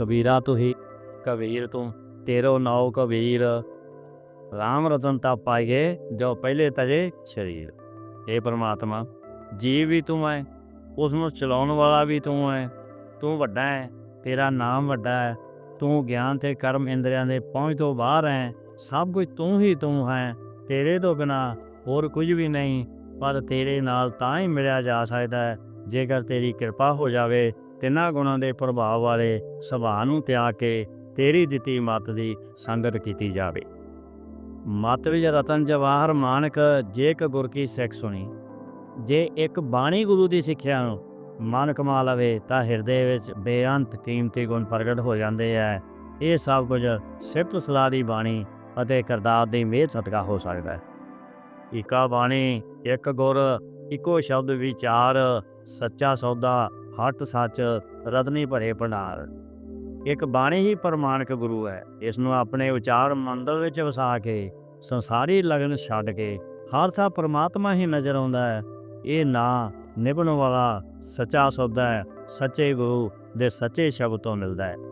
ਕਬੀਰਾ ਤੂੰ ਕਬੀਰ ਤੂੰ, ਤੇਰੋ ਨਾਉ ਕਬੀਰ। ਰਾਮ ਰਤਨ ਤਾ ਪਾਈਏ ਜੋ ਪਹਿਲੇ ਤਜੇ ਸ਼ਰੀਰ। ਇਹ ਪ੍ਰਮਾਤਮਾ, ਜੀਵ ਵੀ ਤੂੰ ਹੈ ਉਸ ਨੂੰ ਚਲਾਉਣ ਵਾਲਾ ਵੀ ਤੂੰ ਹੈ ਤੂੰ ਵੱਡਾ ਹੈ ਤੇਰਾ ਨਾਮ ਵੱਡਾ ਹੈ ਤੂੰ ਗਿਆਨ ਤੇ ਕਰਮ ਇੰਦਰੀਆਂ ਦੇ ਪਹੁੰਚ ਤੋਂ ਬਾਹਰ ਹੈ ਸਭ ਕੁਝ ਤੂੰ ਹੀ ਤੂੰ ਹੈ। ਤੇਰੇ ਤੋਂ ਬਿਨਾ ਹੋਰ ਕੁਝ ਵੀ ਨਹੀਂ, ਪਰ ਤੇਰੇ ਨਾਲ ਤਾਂ ਹੀ ਮਿਲਿਆ ਜਾ ਸਕਦਾ ਹੈ ਜੇਕਰ ਤੇਰੀ ਕਿਰਪਾ ਹੋ ਜਾਵੇ ਤਿੰਨਾਂ ਗੁਣਾਂ ਦੇ ਪ੍ਰਭਾਵ ਵਾਲੇ ਸੁਭਾਅ ਨੂੰ ਤਿਆਗ ਕੇ ਤੇਰੀ ਦਿੱਤੀ ਮੱਤ ਦੀ ਸੰਗਤ ਕੀਤੀ ਜਾਵੇ। ਮਤ ਵਿੱਚ ਰਤਨ ਜਵਾਹਰ ਮਾਨਕ ਜੇ ਕ ਗੁਰ ਕੀ ਸਿੱਖ ਸੁਣੀ, ਜੇ ਇੱਕ ਬਾਣੀ ਗੁਰੂ ਦੀ ਸਿੱਖਿਆ ਨੂੰ ਮਨ ਕਮਾ ਲਵੇ ਤਾਂ ਹਿਰਦੇ ਵਿੱਚ ਬੇਅੰਤ ਕੀਮਤੀ ਗੁਣ ਪ੍ਰਗਟ ਹੋ ਜਾਂਦੇ ਹੈ ਇਹ ਸਭ ਕੁਝ ਸਿਫਤ ਸਲਾਹ ਦੀ ਬਾਣੀ ਅਤੇ ਕਰਤਾਰ ਦੀ ਮਿਹਰ ਸਦਕਾ ਹੋ ਸਕਦਾ ਹੈ। ਈਕਾ ਬਾਣੀ, ਇੱਕ ਗੁਰ, ਇੱਕੋ ਸ਼ਬਦ ਵਿਚਾਰ, ਸੱਚਾ ਸੌਦਾ ਹੱਟ ਸੱਚ, ਰਤਨੀ ਭਰੇ ਭੰਡਾਰ। ਇੱਕ ਬਾਣੀ ਹੀ ਪ੍ਰਮਾਣਿਕ ਗੁਰੂ ਹੈ। ਇਸ ਨੂੰ ਆਪਣੇ ਵਿਚਾਰ ਮੰਦਰ ਵਿੱਚ ਵਸਾ ਕੇ, ਸੰਸਾਰੀ ਲਗਨ ਛੱਡ ਕੇ, ਹਰ ਥਾਂ ਪ੍ਰਮਾਤਮਾ ਹੀ ਨਜ਼ਰ ਆਉਂਦਾ ਹੈ। ਇਹ ਨਾ ਨਿਭਣ ਵਾਲਾ ਸੱਚਾ ਸੌਦਾ ਹੈ, ਸੱਚੇ ਗੁਰੂ ਦੇ ਸੱਚੇ ਸ਼ਬਦ ਤੋਂ ਮਿਲਦਾ ਹੈ।